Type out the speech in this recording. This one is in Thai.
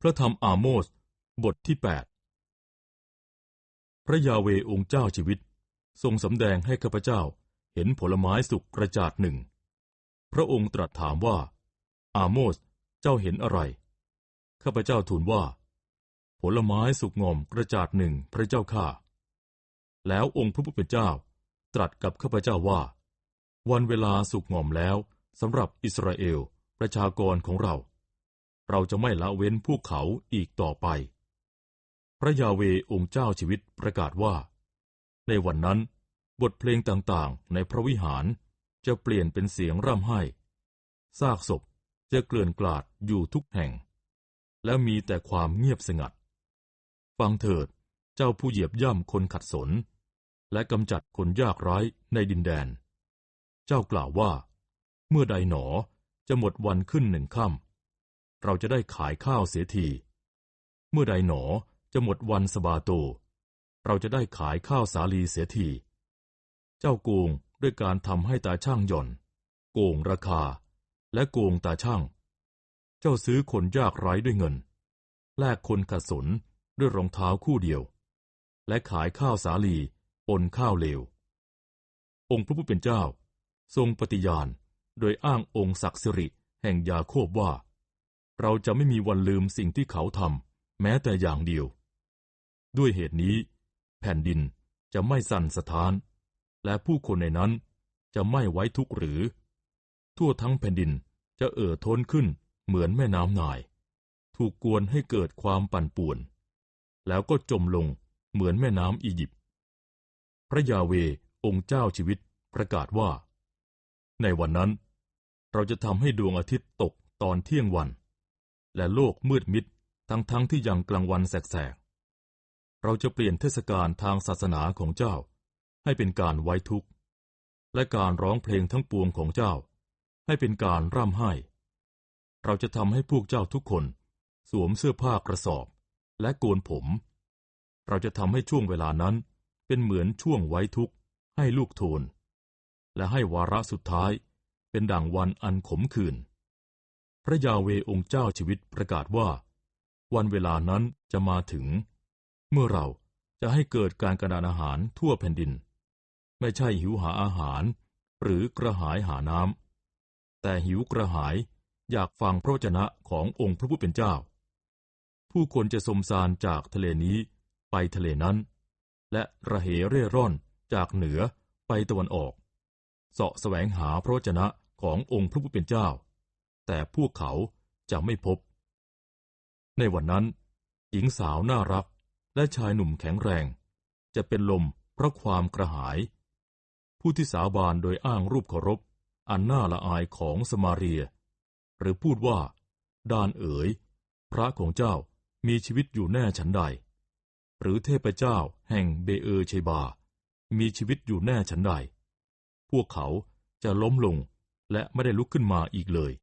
พระธรรมอาโมสบทที่ 8 พระยาเวองค์เจ้าชีวิต ทรงสำแดงให้ข้าพเจ้าเห็นผลไม้สุกกระจาดหนึ่ง พระองค์ตรัสถามว่า อาโมสเจ้าเห็นอะไร ข้าพเจ้าทูลว่า ผลไม้สุกงอมกระจาดหนึ่งพระเจ้าข้าแล้วองค์พระผู้เป็นเจ้า ตรัสกับข้าพเจ้าว่า วันเวลาสุกงอมแล้วสำหรับอิสราเอลประชากรของเรา เราจะไม่ละเว้นพวกเขาอีกต่อไป พระยาเวองค์เจ้าชีวิตประกาศว่า ในวันนั้น บทเพลงต่างๆ ในพระวิหารจะเปลี่ยนเป็นเสียงร่ำไห้ซากศพจะเกลื่อนกลาดอยู่ทุกแห่ง และมีแต่ความเงียบสงัด ฟังเถิดเจ้าผู้เหยียบย่ำคนขัดสน และกำจัดคนยากไร้ในดินแดน เจ้ากล่าวว่า เมื่อใดหนอจะหมดวันขึ้นหนึ่งค่ำ เราจะได้ขายข้าวเสียที เมื่อใดหนอจะหมดวันสบาโต เราจะได้ขายข้าวสาลีเสียที เจ้าโกงด้วยการทำให้ตาช่างหย่อน โกงราคา และโกงตาช่าง เจ้าซื้อคนยากไร้ด้วยเงิน แลกคนขัดสนด้วยรองเท้าคู่เดียว และขายข้าวสาลีปนข้าวเลว องค์พระผู้เป็นเจ้า ทรงปฏิญาณโดยอ้างองค์ศักดิ์สิริแห่งยาโคบว่า เราจะไม่มีวันลืมสิ่งที่เขาทำแม้แต่อย่างเดียว ด้วยเหตุนี้ แผ่นดินจะไม่สั่นสะท้าน และผู้คนในนั้นจะไม่ไว้ทุกข์หรือ ทั่วทั้งแผ่นดินจะเอ่อท้นขึ้นเหมือนแม่น้ำนาย ถูกกวนให้เกิดความปั่นป่วน แล้วก็จมลงเหมือนแม่น้ำอียิปต์พระยาเวองค์เจ้าชีวิตประกาศว่า ในวันนั้น เราจะทำให้ดวงอาทิตย์ตกตอนเที่ยงวัน และโลกมืดมิดทั้งทั้งที่ยังกลางวันแสกๆ เราจะเปลี่ยนเทศกาลทางศาสนาของเจ้า ให้เป็นการไว้ทุกข์ และการร้องเพลงทั้งปวงของเจ้า ให้เป็นการร่ำไห้ เราจะทำให้พวกเจ้าทุกคน สวมเสื้อผ้ากระสอบ และโกนผม เราจะทำให้ช่วงเวลานั้นเป็นเหมือนช่วงไว้ทุกข์ ให้ลูกโทน และให้วาระสุดท้ายเป็นดั่งวันอันขมขื่น พระยาเวองค์เจ้าชีวิตประกาศว่า วันเวลานั้นจะมาถึง เมื่อเราจะให้เกิดการกระดานอาหารทั่วแผ่นดิน ไม่ใช่หิวหาอาหาร หรือกระหายหาน้ำแต่หิวกระหายอยากฟังพระวจนะขององค์พระผู้เป็นเจ้า ผู้คนจะสมสารจากทะเลนี้ไปทะเลนั้น และระเหเร่ร่อนจากเหนือไปตะวันออกเสาะแสวงหาพระวจนะขององค์พระผู้เป็นเจ้า แต่พวกเขาจะไม่พบ ในวันนั้น หญิงสาวน่ารักและชายหนุ่มแข็งแรง จะเป็นลมเพราะความกระหาย ผู้ที่สาบานโดยอ้างรูปเคารพ อันน่าละอายของสมาเรีย หรือพูดว่า ดานเอ๋ย พระของเจ้ามีชีวิตอยู่แน่ฉันใด หรือเทพเจ้าแห่งเบเออเชบา มีชีวิตอยู่แน่ฉันใด พวกเขาจะล้มลงและไม่ได้ลุกขึ้นมาอีกเลย